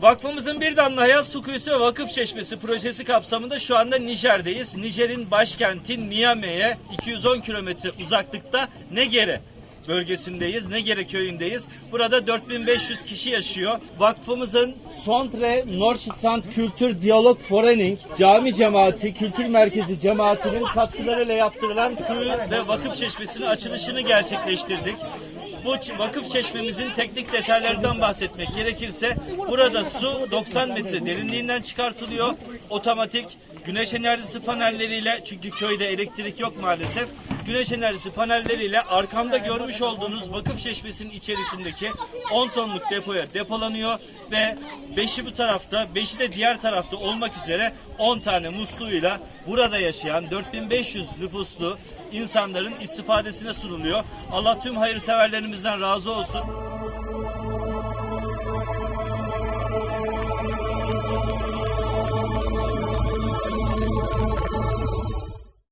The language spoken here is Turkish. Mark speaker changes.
Speaker 1: Vakfımızın bir damla hayat su kuyusu ve vakıf çeşmesi projesi kapsamında şu anda Nijer'deyiz. Nijer'in başkenti Niamey'e 210 kilometre uzaklıkta Negere bölgesindeyiz. Negere köyündeyiz. Burada 4500 kişi yaşıyor. Vakfımızın Centre Nordstrand Kültür Diyalog Forening Cami Cemaati Kültür Merkezi Cemaati'nin katkılarıyla yaptırılan kuyu ve vakıf çeşmesinin açılışını gerçekleştirdik. Bu vakıf çeşmemizin teknik detaylarından bahsetmek gerekirse burada su 90 metre derinliğinden çıkartılıyor. Otomatik güneş enerjisi panelleriyle çünkü köyde elektrik yok maalesef. Güneş enerjisi panelleriyle arkamda görmüş olduğunuz vakıf çeşmesinin içerisindeki 10 tonluk depoya depolanıyor ve 5'i bu tarafta 5'i de diğer tarafta olmak üzere 10 tane musluğuyla burada yaşayan 4500 nüfuslu insanların istifadesine sunuluyor. Allah tüm hayırseverlerimizden razı olsun.